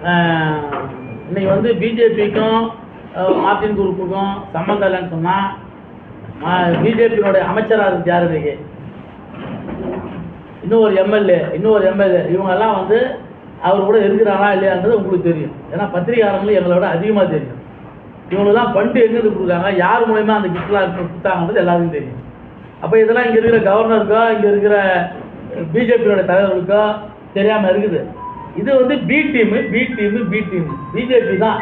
இன்னைக்கு வந்து பிஜேபிக்கும் மார்டின் குரூப்புக்கும் சம்மந்தம் இல்லைன்னு சொன்னால் பிஜேபியினுடைய அமைச்சராக இருக்கு யார் இன்றைக்கி இன்னும் ஒரு எம்எல்ஏ இன்னும் ஒரு எம்எல்ஏ. இவங்கெல்லாம் வந்து அவர் கூட இருக்கிறாரா இல்லையான்றது உங்களுக்கு தெரியும். ஏன்னா பத்திரிகையாளர்களும் எங்களை விட அதிகமாக தெரியும். இவங்களுக்குலாம் ஃபண்டு எங்கேருந்து கொடுக்குறாங்க? யார் மூலயமா அந்த கிஃப்ட்லாம் கொடுத்தாங்கன்றது எல்லாருக்கும் தெரியும். அப்போ இதெல்லாம் இங்கே இருக்கிற கவர்னருக்கோ இங்கே இருக்கிற பிஜேபியோட தலைவர்களுக்கோ தெரியாமல் இருக்குது. இது வந்து B team B team B team BJP தான்.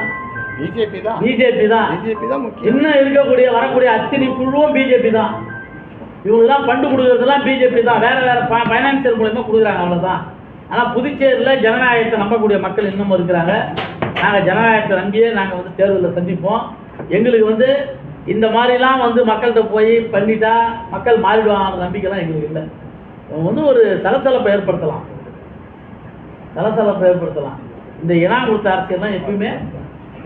பிஜேபி தான். பிஜேபி தான். பிஜேபி தான் இன்னும் இருக்கக்கூடிய வரக்கூடிய அத்தனை குழுவும் பிஜேபி தான். இவங்கெல்லாம் ஃபண்டு கொடுக்குறதெல்லாம் பிஜேபி தான். வேற வேற ஃபைனான்சியல் மூலயமா கொடுக்குறாங்க அவ்வளோதான் ஆனால் புதுச்சேரியில் ஜனநாயகத்தை நம்பக்கூடிய மக்கள் இன்னமும் இருக்கிறாங்க. நாங்கள் ஜனநாயகத்தை நம்பியே நாங்கள் வந்து தேர்தலில் சந்திப்போம். எங்களுக்கு வந்து இந்த மாதிரிலாம் வந்து மக்கள்கிட்ட போய் பண்ணிட்டா மக்கள் மாறிடுவாங்க நம்பிக்கைலாம் எங்களுக்கு இல்லை. வந்து ஒரு சலசலப்பை ஏற்படுத்தலாம். சலசலப்பை ஏற்படுத்தலாம். இந்த இனாம் கொடுத்த அரசியல்லாம் எப்பயுமே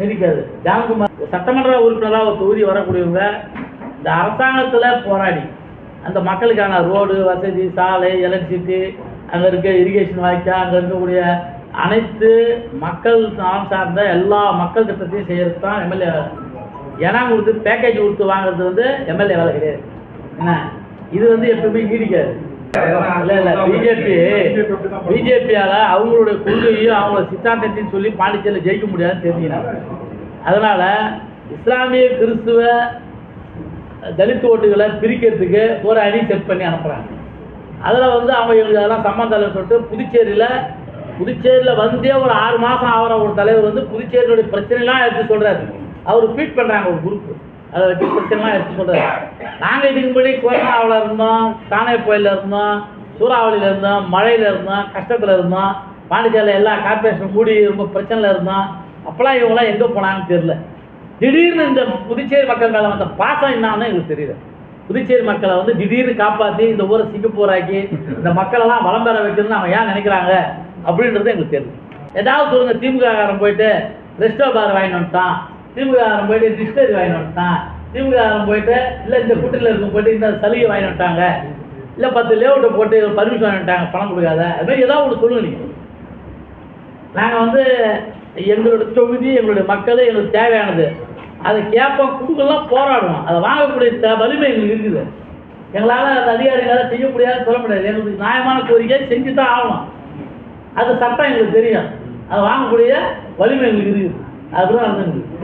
நீடிக்காது. ஜான்குமார் சட்டமன்ற உறுப்பினராக ஒரு தொகுதி வரக்கூடியவங்க இந்த அரசாங்கத்தில் போராடி அந்த மக்களுக்கான ரோடு வசதி சாலை எலக்ட்ரிசிட்டி அங்கே இருக்க இரிகேஷன் வாய்க்கா அங்கே இருக்கக்கூடிய அனைத்து மக்கள் நலம் சார்ந்த எல்லா மக்கள் திட்டத்தையும் செய்கிறது தான் எம்எல்ஏ வேலை. கொடுத்து பேக்கேஜ் கொடுத்து வாங்குறது வந்து எம்எல்ஏ வேலை கிடையாது. என்ன இது வந்து எப்பவுமே நீடிக்காது. இல்ல இல்லை பிஜேபி பிஜேபியால் அவங்களுடைய கொள்கையும் அவங்களோட சித்தாந்தத்தையும் சொல்லி பாண்டிச்சேரியில் ஜெயிக்க முடியாதுன்னு தெரிஞ்சுக்கிறாங்க அதனால் இஸ்லாமிய கிறிஸ்துவ தலித் ஓட்டுகளை பிரிக்கிறதுக்கு ஒரு அணி செட் பண்ணி அனுப்புகிறாங்க அதில் வந்து அவங்க எங்களுக்கு அதெல்லாம் சம்மந்தம் இல்லைன்னு சொல்லிட்டு புதுச்சேரியில் புதுச்சேரியில் வந்தே ஒரு ஆறு மாதம் ஆகிற ஒரு தலைவர் வந்து புதுச்சேரியுடைய பிரச்சனைலாம் எடுத்து சொல்கிறாரு அவர் ட்வீட் பண்ணுறாங்க ஒரு குரூப்பு அதை வச்சு பிரச்சனைலாம் எடுத்து சொல்கிறார் நாங்கள் இதுக்கு முன்னாடி கொரோனாவில் இருந்தோம் தானே புயலில் இருந்தோம் சூறாவளியில் இருந்தோம் மழையில் இருந்தோம் கஷ்டத்தில் இருந்தோம் பாண்டிச்சேரியில் எல்லா கார்பரேஷன் கூடி ரொம்ப பிரச்சனையில் இருந்தோம். அப்போலாம் இவங்களாம் எங்கே போனாங்கன்னு தெரியல. திடீர்னு இந்த புதுச்சேரி மக்கள் மேலே வந்த பாசம் என்னான்னு எங்களுக்கு தெரியல. புதுச்சேரி மக்களை வந்து திடீர்னு காப்பாற்றி இந்த ஊரை சிங்கப்பூராக்கி இந்த மக்களெல்லாம் வளம் பெற வைக்கணும்னு அவங்க ஏன் நினைக்கிறாங்க அப்படின்றது எங்களுக்கு தெரியும் ஏதாவது சொல்லுங்க திமுககாரன் போயிட்டு ரெஸ்டோ பார் வாங்கிட்டு வந்துட்டான். திமுககாரன் போயிட்டு டிஸ்டரி வாங்கிட்டு வந்துட்டான். திமுககாரன் போயிட்டு இல்லை இந்த கூட்டத்தில் இருக்கும் போயிட்டு இந்த சலுகை வாங்கிட்டு வந்துட்டாங்க. இல்லை பத்து லேஅவுட்டை போட்டு பர்மிஷன் வாங்கிட்டாங்க பணம் கொடுக்காத. அது மாதிரி ஏதாவது ஒன்று சொல்லுங்க நீங்கள் நாங்கள் வந்து எங்களோட தொகுதி எங்களுடைய மக்கள் எங்களுக்கு தேவையானது. அதை கேட்போம் கொடுக்கலாம் போராடுவோம். அதை வாங்கக்கூடிய த வலிமை எங்களுக்கு இருக்குது. எங்களால் அந்த அதிகாரிகளால் செய்ய முடியாது சொல்ல முடியாது. எங்களுக்கு நியாயமான கோரிக்கை செஞ்சு தான் ஆகணும். அது சட்டம் எங்களுக்கு தெரியும். அதை வாங்கக்கூடிய வலிமை எங்களுக்கு இருக்குது. அதுதான் நடந்துருக்கு.